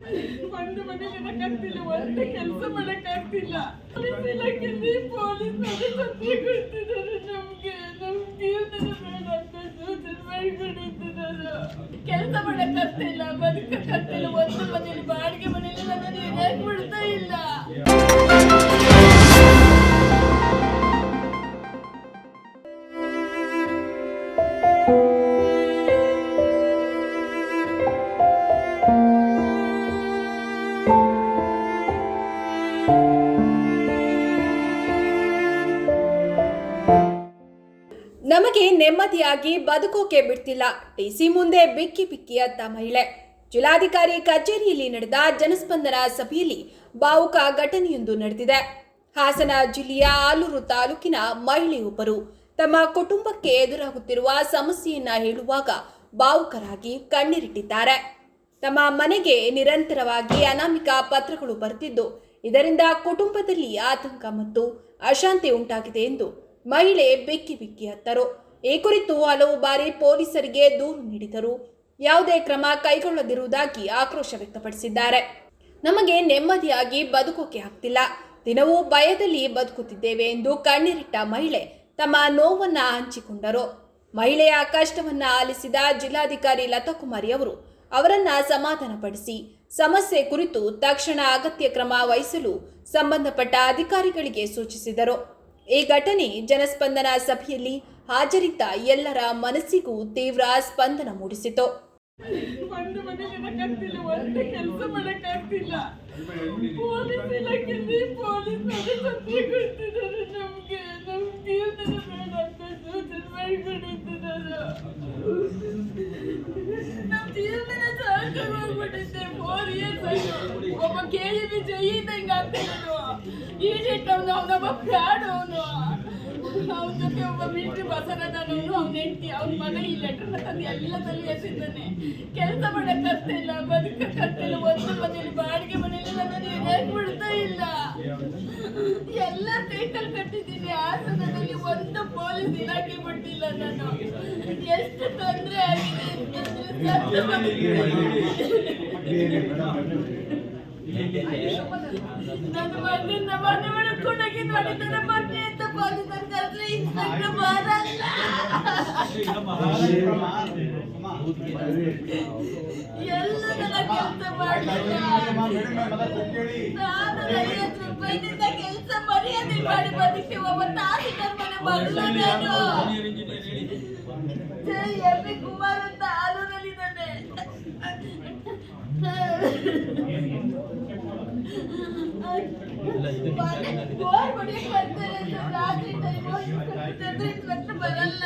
ಒಂದು ಮನೇಲಿ ಇರಕ್ಕಾಗ್ತಿಲ್ಲ ಒಂದು ಕೆಲಸ ಮಾಡಕ್ಕಾಗ್ತಿಲ್ಲ. ಪೊಲೀಸ್ ಇಲಾಖೆಯಲ್ಲಿ ಪೊಲೀಸ್ ಕೊಡ್ತಿದ್ದಾರೆ ನಮ್ಗೆ. ನಮ್ ಜೀವನದ ಕೆಲಸ ಮಾಡಕ್ಕಾಗ್ತಿಲ್ಲ, ಬದುಕಕ್ಕಾಗ್ತಿಲ್ಲ, ಒಂದು ಮನೇಲಿ ಬಾಡಿಗೆ ನಮಗೆ ನೆಮ್ಮದಿಯಾಗಿ ಬದುಕೋಕೆ ಬಿಡ್ತಿಲ್ಲ. ಟಿಸಿ ಮುಂದೆ ಬಿಕ್ಕಿ ಅತ್ತ ಮಹಿಳೆ. ಜಿಲ್ಲಾಧಿಕಾರಿ ಕಚೇರಿಯಲ್ಲಿ ನಡೆದ ಜನಸ್ಪಂದನ ಸಭೆಯಲ್ಲಿ ಭಾವುಕ ಘಟನೆಯೊಂದು ನಡೆದಿದೆ. ಹಾಸನ ಜಿಲ್ಲೆಯ ಆಲೂರು ತಾಲೂಕಿನ ಮಹಿಳೆಯೊಬ್ಬರು ತಮ್ಮ ಕುಟುಂಬಕ್ಕೆ ಎದುರಾಗುತ್ತಿರುವ ಸಮಸ್ಯೆಯನ್ನ ಹೇಳುವಾಗ ಭಾವುಕರಾಗಿ ಕಣ್ಣೀರಿಟ್ಟಿದ್ದಾರೆ. ತಮ್ಮ ಮನೆಗೆ ನಿರಂತರವಾಗಿ ಅನಾಮಿಕ ಪತ್ರಗಳು ಬರುತ್ತಿದ್ದು, ಇದರಿಂದ ಕುಟುಂಬದಲ್ಲಿ ಆತಂಕ ಮತ್ತು ಅಶಾಂತಿ ಉಂಟಾಗಿದೆ ಎಂದು ಮಹಿಳೆ ಬಿಕ್ಕಿ ಬಿಕ್ಕಿ ಹತ್ತರು. ಈ ಕುರಿತು ಹಲವು ಬಾರಿ ಪೊಲೀಸರಿಗೆ ದೂರು ನೀಡಿದರು ಯಾವುದೇ ಕ್ರಮ ಕೈಗೊಳ್ಳದಿರುವುದಾಗಿ ಆಕ್ರೋಶ ವ್ಯಕ್ತಪಡಿಸಿದ್ದಾರೆ. ನಮಗೆ ನೆಮ್ಮದಿಯಾಗಿ ಬದುಕೋಕೆ ಆಗ್ತಿಲ್ಲ. ದಿನವೂ ಭಯದಲ್ಲಿ ಬದುಕುತ್ತಿದ್ದೇವೆ ಎಂದು ಕಣ್ಣೀರಿಟ್ಟ ಮಹಿಳೆ ತಮ್ಮ ನೋವನ್ನ ಹಂಚಿಕೊಂಡರು. ಮಹಿಳೆಯ ಕಷ್ಟವನ್ನ ಆಲಿಸಿದ ಜಿಲ್ಲಾಧಿಕಾರಿ ಲತಾಕುಮಾರಿ ಅವರು ಅವರನ್ನ ಸಮಾಧಾನಪಡಿಸಿ, ಸಮಸ್ಯೆ ಕುರಿತು ತಕ್ಷಣ ಅಗತ್ಯ ಕ್ರಮ ವಹಿಸಲು ಸಂಬಂಧಪಟ್ಟ ಅಧಿಕಾರಿಗಳಿಗೆ ಸೂಚಿಸಿದರು. ಈ ಘಟನೆ ಜನಸ್ಪಂದನ ಸಭೆಯಲ್ಲಿ ಹಾಜರಿದ್ದ ಎಲ್ಲರ ಮನಸ್ಸಿಗೂ ತೀವ್ರ ಸ್ಪಂದನ ಮೂಡಿಸಿತು. ಒಬ್ಬ ಕೆ ಜೈ ಇದ್ದಂಗೆ ಆಗ್ತಿರೋದು ಈಡಿಟ್ಟವನು ಅವನೊಬ್ಬ ಅವನು ಅವನ ಜೊತೆ ಒಬ್ಬ ಮಿಲಿಟರಿ ಬಸರದವನು ಅವ್ನ ಹೆಂಡತಿ ಅವ್ನ ಮಗ ಈ ಲೆಟರ್ ತಂದು ಎಲ್ಲ ತಲೆ ಎಸಿದ್ದಾನೆ ಕೆಲಸ ಬದುಕಕ್ಕೆ ಇಲ್ಲ ಒಂದು ಮನೇಲಿ ಬಾಡಿಗೆ ಮನೇಲಿ ನನ್ನನ್ನು ಹೇಗೆ ಬಿಡ್ತಾ ಇಲ್ಲ ಎಲ್ಲ ಸೈಕಲ್ ಕಟ್ಟಿದ್ದೀನಿ ಹಾಸನದಲ್ಲಿ ಒಂದು ಪೊಲೀಸ್ ಇಲಾಖೆ ಬಿಟ್ಟಿಲ್ಲ ನಾನು ಎಷ್ಟು ತೊಂದರೆ ಆಗಿದೆ ನನ್ನ ಮಗನ ಮನೆ ಮಾಡ್ಕೊಂಡೋಗಿ ನೋಡಿದ್ರೆ ಬನ್ನಿ ಅಂತ ಪೊಲೀಸರು ಕರೆದ್ರೆ ಇನ್ಸ್ಪೆಕ್ಟರ್ ಬರಲ್ಲ ಎಲ್ಲ ನನ್ನ ಕೆಲಸ ಮಾಡಲಿಲ್ಲ. ನಾನು ಐವತ್ತು ರೂಪಾಯಿನಿಂದ ಕೆಲಸ ಮರ್ಯಾದೆ ಮಾಡಿ ಬದುಕಿ ಒಬ್ಬ ತಾಯಿ ಮಗಳು ನಾನು. ಕುಮಾರ್ ಅಂತ ಆಲೂರಲ್ಲಿದ್ದಾನೆ ಬರಲ್ಲ.